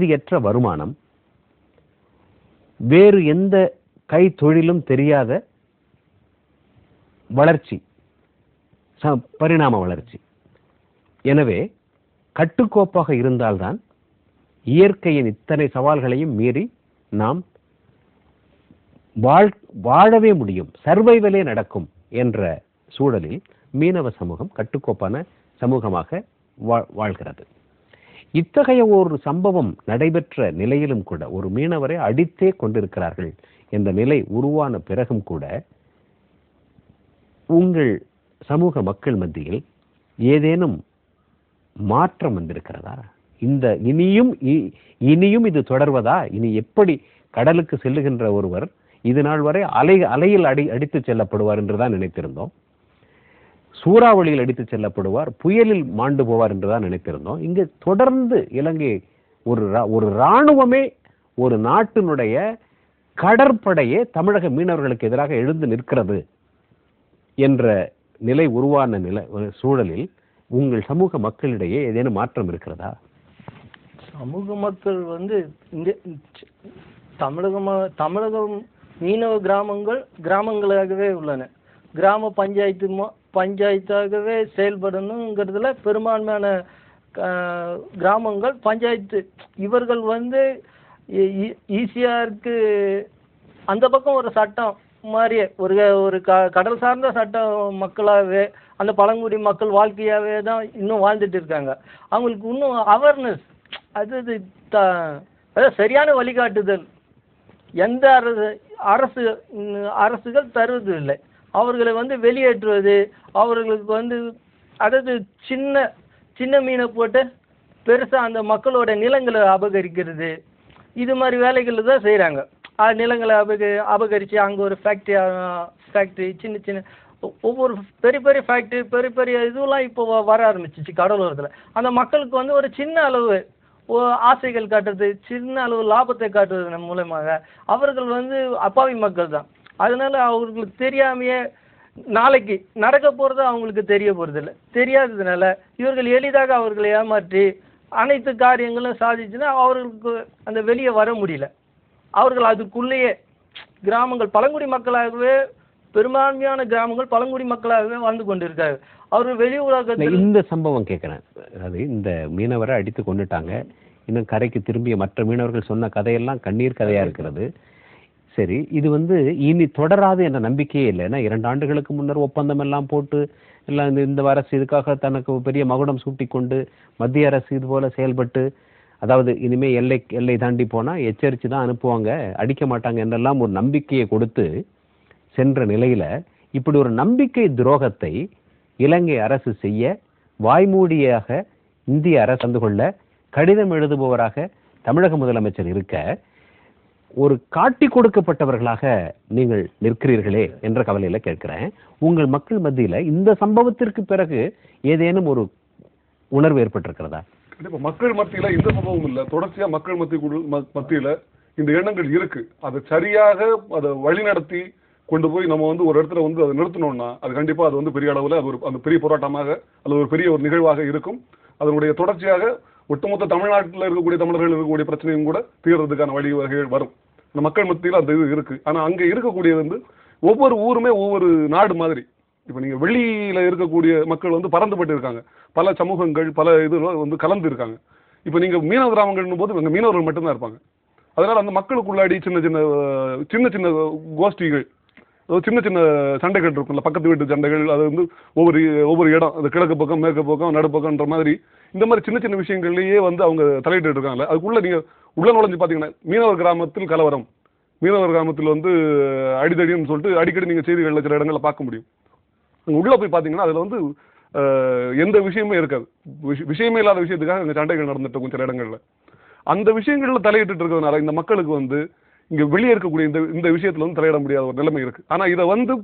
தகுதியற்ற வருமானம் வேறு எந்த கை தொழிலும் தெரியாத வளர்ச்சி ச- பரிணாம வளர்ச்சி. எனவே கட்டுக்கோப்பாக இருந்தால்தான் இயற்கையின் இத்தனை சவால்களையும் மீறி நாம் வாழ் வாழவே முடியும் சர்வைவலே நடக்கும் என்ற சூழலில் மீனவ சமூகம் கட்டுக்கோப்பான சமூகமாக வாழ்கிறது. இத்தகைய ஒரு சம்பவம் நடைபெற்ற நிலையிலும் கூட ஒரு மீனவரை அடித்தே கொண்டிருக்கிறார்கள் என்ற நிலை உருவான பிறகும் கூட உங்கள் சமூக மக்கள் மத்தியில் ஏதேனும் மாற்றம் வந்திருக்கிறதா? இந்த இனியும் இ- இனியும் இது தொடர்வதா? இனி எப்படி கடலுக்கு செல்லுகின்ற ஒருவர் இது நாள் வரை அலை அலையில் அடி அடித்து செல்லப்படுவார் என்றுதான் நினைத்திருந்தோம். சூறாவளியில் அடித்து செல்லப்படுவார் புயலில் மாண்டு போவார் என்றுதான் நினைத்திருந்தோம். இங்கு தொடர்ந்து இலங்கை ஒரு ரா- ஒரு இராணுவமே ஒரு நாட்டினுடைய கடற்படையே தமிழக மீனவர்களுக்கு எதிராக எழுந்து நிற்கிறது என்ற நிலை உருவான நிலை சூழலில் உங்கள் சமூக மக்களிடையே ஏதேனும் மாற்றம் இருக்கிறதா? சமூக மக்கள் வந்து இந்த தமிழகமா தமிழகம் மீனவ கிராமங்கள் கிராமங்களாகவே உள்ளன. கிராம பஞ்சாயத்து பஞ்சாயத்தாகவே செயல்படணுங்கிறதுல பெரும்பான்மையான கிராமங்கள் பஞ்சாயத்து இவர்கள் வந்து ஈஸியாருக்கு அந்த பக்கம் ஒரு சட்டம் மாதிரியே ஒரு ஒரு க கடல் சார்ந்த சட்டம் மக்களாகவே அந்த பழங்குடி மக்கள் வாழ்க்கையாகவே தான் இன்னும் வாழ்ந்துட்டு இருக்காங்க. அவங்களுக்கு இன்னும் அவேர்னஸ் அது இது த அதாவது சரியான வழிகாட்டுதல். எந்த அரசு அரசு அரசுகள் தருவது இல்லை அவர்களை வந்து வெளியேற்றுவது அவர்களுக்கு வந்து அதாவது சின்ன சின்ன மீனை போட்டு பெருசாக அந்த மக்களோட நிலங்களை அபகரிக்கிறது. இது மாதிரி வேலைகள் தான் செய்கிறாங்க நிலங்களை அபக அபகரித்து அங்கே ஒரு ஃபேக்ட்ரி ஃபேக்ட்ரி சின்ன சின்ன ஒவ்வொரு பெரிய பெரிய ஃபேக்ட்ரி பெரிய பெரிய இதுவெல்லாம் இப்போ வர ஆரம்பிச்சிச்சு கடலோரத்தில். அந்த மக்களுக்கு வந்து ஒரு சின்ன அளவு ஓ- ஆசைகள் காட்டுறது சின்ன அளவு லாபத்தை காட்டுறது மூலமாக அவர்கள் வந்து அப்பாவி மக்கள் தான். அதனால அவர்களுக்கு தெரியாமையே நாளைக்கு நடக்க போகிறது அவங்களுக்கு தெரிய போகிறதில்ல தெரியாததுனால இவர்கள் எளிதாக அவர்களை ஏமாற்றி அனைத்து காரியங்களும் சாதிச்சுன்னா அவர்களுக்கு அந்த வெளியே வர முடியல. அவர்கள் அதுக்குள்ளேயே கிராமங்கள் பழங்குடி மக்களாகவே பெரும்பான்மையான கிராமங்கள் பழங்குடி மக்களாகவே வாழ்ந்து கொண்டிருக்காங்க. அவர்கள் வெளி உலகத்தில் இந்த சம்பவம் கேட்குறேன். அதாவது இந்த மீனவரை அடித்து கொண்டுட்டாங்க இன்னும் கரைக்கு திரும்பிய மற்ற மீனவர்கள் சொன்ன கதையெல்லாம் கண்ணீர் கதையாக இருக்கிறது. சரி இது வந்து இனி தொடராது என்ற நம்பிக்கையே இல்லை. ஏன்னா இரண்டு ஆண்டுகளுக்கு முன்னர் ஒப்பந்தம் எல்லாம் போட்டு எல்லாம் இந்த இந்த அரசு இதுக்காக தனக்கு பெரிய மகுடம் சூட்டிக்கொண்டு மத்திய அரசு இது போல செயல்பட்டு அதாவது இனிமேல் எல்லை எல்லை தாண்டி போனால் எச்சரித்து தான் அனுப்புவாங்க அடிக்க மாட்டாங்க என்றெல்லாம் ஒரு நம்பிக்கையை கொடுத்து சென்ற நிலையில் இப்படி ஒரு நம்பிக்கை துரோகத்தை இலங்கை அரசு செய்ய வாய்மூடியாக இந்திய அரசு கலந்து கொள்ள கடிதம் எழுதுபவராக தமிழக முதலமைச்சர் இருக்க ஒரு காட்டி கொடுக்கப்பட்டவர்களாக நீங்கள் நிற்கிறீர்களே என்ற கவலையில கேட்கிறேன். உங்கள் மக்கள் மத்தியில இந்த சம்பவத்திற்கு பிறகு ஏதேனும் ஒரு உணர்வு ஏற்பட்டிருக்கிறதா? இப்போ மக்கள் மத்தியில இந்த சம்பவம் இல்ல. தொடர்ச்சியா மக்கள் மத்திய ம- மத்தியில இந்த எண்ணங்கள் இருக்கு. அதை சரியாக அதை வழிநடத்தி கொண்டு போய் நம்ம வந்து ஒரு இடத்துல வந்து அதை நிறுத்தணும்னா அது கண்டிப்பா அது வந்து பெரிய அளவுல அது ஒரு அந்த பெரிய போராட்டமாக அல்லது ஒரு பெரிய ஒரு நிகழ்வாக இருக்கும். அதனுடைய தொடர்ச்சியாக ஒட்டுமொத்த தமிழ்நாட்டில் இருக்கக்கூடிய தமிழர்கள் இருக்கக்கூடிய பிரச்சனையும் கூட தீர்றதுக்கான வழி வகைகள் வரும். இந்த மக்கள் மத்தியில் அந்த இது இருக்கு. ஆனால் அங்கே இருக்கக்கூடியது வந்து ஒவ்வொரு ஊருமே ஒவ்வொரு நாடு மாதிரி. இப்போ நீங்கள் வெளியில் இருக்கக்கூடிய மக்கள் வந்து பறந்துபட்டு இருக்காங்க பல சமூகங்கள் பல இது வந்து கலந்து இருக்காங்க இப்போ நீங்கள் மீனவ கிராமங்கள்னு போது அங்கே மீனவர்கள் மட்டும்தான் இருப்பாங்க. அதனால் அந்த மக்களுக்குள்ளாடி சின்ன சின்ன சின்ன சின்ன கோஷ்டிகள் அதாவது சின்ன சின்ன சண்டைகள் இருக்கும்ல. பக்கத்து வீட்டு சண்டைகள் அது வந்து ஒவ்வொரு ஒவ்வொரு இடம். அது கிழக்கு பக்கம் மேற்கு பக்கம் நடுப்பக்கம்ன்ற மாதிரி இந்த மாதிரி சின்ன சின்ன விஷயங்கள்லேயே வந்து அவங்க தலையிட்டு இருக்காங்கல்ல. அதுக்குள்ள நீங்க உள்ள நுழைஞ்சு பாத்தீங்கன்னா மீனவர் கிராமத்தில் கலவரம். மீனவர் கிராமத்தில் வந்து அடிதடின்னு சொல்லிட்டு அடிக்கடி நீங்க செய்திகள்ல சில இடங்களில் பார்க்க முடியும். அங்க உள்ள போய் பாத்தீங்கன்னா அதுல வந்து எந்த விஷயமே இருக்காது. விஷயமே இல்லாத விஷயத்துக்காக அங்கே சண்டைகள் நடந்துட்டு இருக்கும் சில இடங்களில். அந்த விஷயங்களில் தலையிட்டு இருக்கிறதுனால இந்த மக்களுக்கு வந்து இங்கே வெளியே இருக்கக்கூடிய இந்த இந்த விஷயத்தில் வந்து தலையிட முடியாத ஒரு நிலைமை இருக்குது ஆனால் இதை வந்து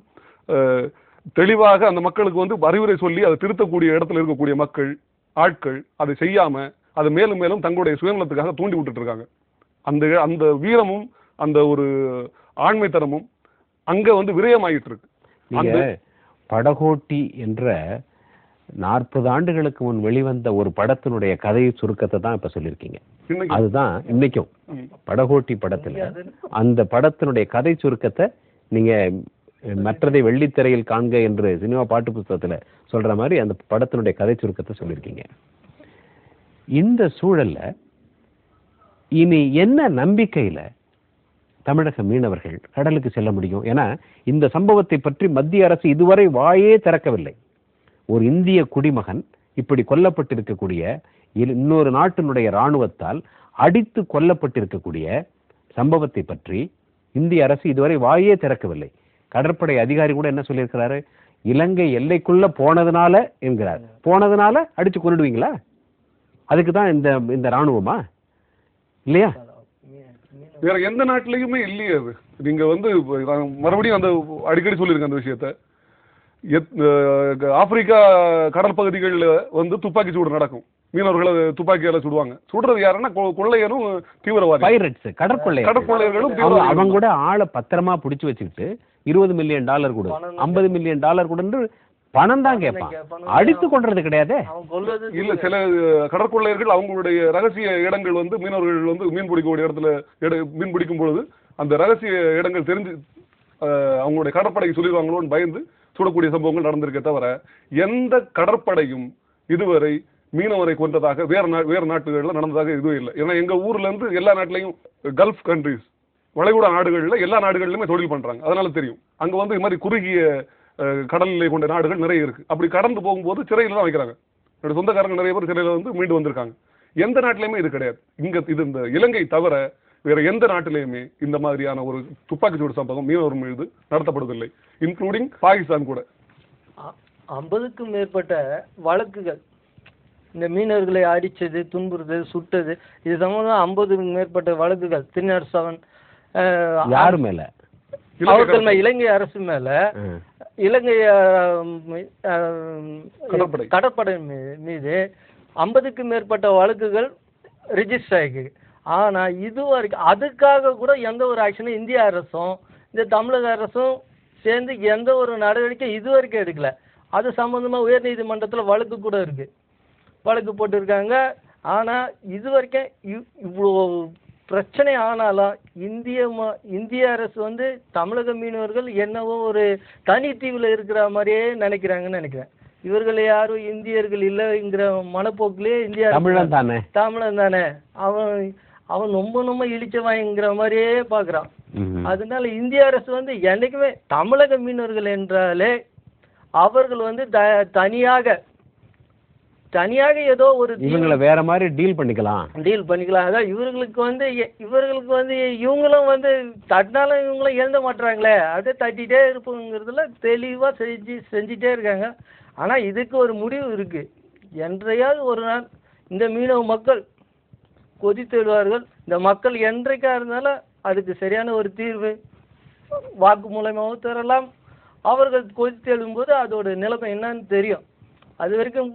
தெளிவாக அந்த மக்களுக்கு வந்து அறிவுரை சொல்லி அதை திருத்தக்கூடிய இடத்துல இருக்கக்கூடிய மக்கள் ஆட்கள் அதை செய்யாம அதை மேலும் மேலும் தங்களுடைய சுயநலத்துக்காக தூண்டி விட்டுட்டு இருக்காங்க. அந்த அந்த வீரமும் அந்த ஒரு நாற்பது ஆண்டுகளுக்கு முன் வெளிவந்த ஒரு படத்தினுடைய கதையை சுருக்கத்தை தான் இப்ப சொல்லியிருக்கீங்க. அதுதான் இன்னைக்கும். படகோட்டி படத்துல அந்த படத்தினுடைய கதை சுருக்கத்தை நீங்க மற்றதை வெள்ளித்திரையில் காண்க என்று சினிமா பாட்டு புஸ்தகத்தில் சொல்கிற மாதிரி அந்த படத்தினுடைய கதை சுருக்கத்தை சொல்லியிருக்கீங்க. இந்த சூழலில் இனி என்ன நம்பிக்கையில் தமிழக மீனவர்கள் கடலுக்கு செல்ல முடியும்? ஏன்னா இந்த சம்பவத்தை பற்றி மத்திய அரசு இதுவரை வாயே திறக்கவில்லை. ஒரு இந்திய குடிமகன் இப்படி கொல்லப்பட்டிருக்கக்கூடிய இன்னொரு நாட்டினுடைய ராணுவத்தால் அடித்து கொல்லப்பட்டிருக்கக்கூடிய சம்பவத்தை பற்றி இந்திய அரசு இதுவரை வாயே திறக்கவில்லை. கடற்படை அதிகாரி கூட என்ன சொல்லியிருக்கிறாரு? இலங்கை எல்லைக்குள்ள போனதுனால என்கிறார். போனதுனால அடிச்சு கொண்டுடுவீங்களா அதுக்கு தான் இந்த இந்த ராணுவமா இல்லையா? வேற எந்த நாட்டிலையுமே இல்லையே அது. நீங்க வந்து மறுபடியும் அந்த அடிக்கடி சொல்லியிருக்கேன் அந்த விஷயத்த. எத்- ஆப்பிரிக்கா கடல் பகுதிகளில் வந்து துப்பாக்கி சூடு நடக்கும். மீனவர்களை துப்பாக்கியால சுடுவாங்க. சுடுறது யாருன்னா கொ- கொள்ளையரும் தீவிரவாதி பைரட்ஸ் கடற்கொள்ளை கடற்கொள்ளையர்களும் அவங்க கூட ஆளை பத்திரமா புடிச்சு வச்சுக்கிட்டு இருபது மில்லியன் டாலர் கொடு ஐம்பது மில்லியன் டாலர் கொடுன்னு பணம் தான் கேட்பான். அடித்து கொள்றது கிடையாதே. இல்ல சில கடற்கொள்ளையர்கள் அவங்களுடைய ரகசிய இடங்கள் வந்து மீனவர்கள் வந்து மீன் பிடிக்கக்கூடிய இடத்துல இட- மீன் பிடிக்கும் பொழுது அந்த ரகசிய இடங்கள் தெரிஞ்சு அவங்களுடைய கடற்படைக்கு சொல்லிடுவாங்களோன்னு பயந்து சுடக்கூடிய சம்பவங்கள் நடந்திருக்கே தவிர எந்த கடற்படையும் இதுவரை மீனவரை கொன்றதாக வேறு நா வேறு நாட்டுகளில் நடந்ததாக இதுவும் இல்லை. ஏன்னா எங்கள் ஊர்லேருந்து எல்லா நாட்டிலையும் கல்ஃப் கண்ட்ரிஸ் வளைகுடா நாடுகளில் எல்லா நாடுகளிலுமே தொழில் பண்ணுறாங்க அதனால தெரியும். அங்கே வந்து இது மாதிரி குறுகிய அஹ், கடல் நிலை கொண்ட நாடுகள் நிறைய இருக்குது அப்படி கடந்து போகும்போது சிறையில் தான் வைக்கிறாங்க. என்னோட சொந்தக்காரங்க நிறைய பேர் சிறையில் வந்து மீண்டு வந்திருக்காங்க. எந்த நாட்டிலையுமே இது கிடையாது. இங்கே இது இந்த இலங்கை தவிர வேற எந்த நாட்டிலையுமே இந்த மாதிரியான ஒரு துப்பாக்கிச்சூடு சம்பவம் மீனவர் மீது நடத்தப்படுவதில்லை இன்க்ளூடிங் பாகிஸ்தான் கூட. ஐம்பதுக்கும் மேற்பட்ட வழக்குகள். இந்த மீனவர்களை அடிச்சது துன்புறுத்தது சுட்டது இது சம்பந்தம் ஐம்பதுக்கும் மேற்பட்ட வழக்குகள். திருநாடு செவன் யாரு மேல? அவர்கள் இலங்கை அரசு மேல. இலங்கை கடற்படை. மீது ஐம்பதுக்கும் மேற்பட்ட வழக்குகள் ரிஜிஸ்டர் ஆகிருக்கு ஆனா இது வரைக்கும் அதுக்காக கூட எந்த ஒரு ஆக்ஷனும் இந்திய அரசும் இந்த தமிழக அரசும் சேர்ந்து எந்த ஒரு நடவடிக்கை இது வரைக்கும் எடுக்கல. அது சம்பந்தமா உயர்நீதிமன்றத்துல வழக்கு கூட இருக்கு. வழக்கு போட்டிருக்காங்க. ஆனா இது வரைக்கும் இவ்- இவ்வளோ பிரச்சனை ஆனாலும் இந்திய ம- இந்திய அரசு வந்து தமிழக மீனவர்கள் என்னவோ ஒரு தனித்தீவுல இருக்கிற மாதிரியே நினைக்கிறாங்கன்னு நினைக்கிறேன். இவர்கள் யாரும் இந்தியர்கள் இல்லைங்கிற மனப்போக்கிலே இந்திய தமிழன் தானே? தமிழன் தானே. அவன் அவன் ரொம்ப ரொம்ப இழிச்சவாய்ங்கிற மாதிரியே பார்க்கறான். அதனால இந்திய அரசு வந்து என்னைக்குமே தமிழக மீனவர்கள் என்றாலே அவர்கள் வந்து த தனியாக தனியாக ஏதோ ஒரு இவங்களை வேற மாதிரி டீல் பண்ணிக்கலாம். டீல் பண்ணிக்கலாம். அதான் இவர்களுக்கு வந்து இவர்களுக்கு வந்து இவங்களும் வந்து தட்டினாலும் இவங்களும் எழுத மாட்றாங்களே. அப்படியே தட்டிட்டே இருப்போங்கிறதுல தெளிவா செஞ்சு செஞ்சுட்டே இருக்காங்க. ஆனா இதுக்கு ஒரு முடிவு இருக்கு. என்றையாவது ஒரு நாள் இந்த மீனவ மக்கள் கொதித்தெழுவார்கள் இந்த மக்கள் என்றைக்கா இருந்தாலும் அதுக்கு சரியான ஒரு தீர்வு வாக்கு மூலமாகவும் தரலாம். அவர்கள் கொதித்தெழும்போது அதோட நிலைமை என்னன்னு தெரியும். அது வரைக்கும்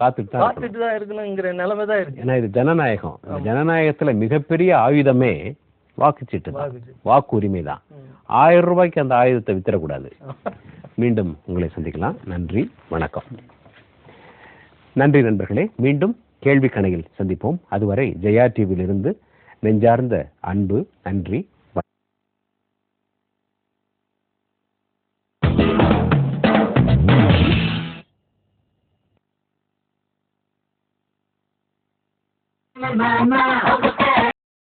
காத்துட்டு தான் இருக்கணுங்கிற நிலைமை தான் இருக்கு. ஏன்னா இது ஜனநாயகம். ஜனநாயகத்துல மிகப்பெரிய ஆயுதமே வாக்குச்சீட்டு தான். வாக்குரிமை தான். ஆயிரம் ரூபாய்க்கு அந்த ஆயுதத்தை வித்துறக்கூடாது மீண்டும் உங்களை சந்திக்கலாம். நன்றி. வணக்கம். நன்றி நண்பர்களே. மீண்டும் கேள்வி கணையில் சந்திப்போம். அதுவரை ஜெயா டிவியிலிருந்து நெஞ்சார்ந்த அன்பு நன்றி Mama,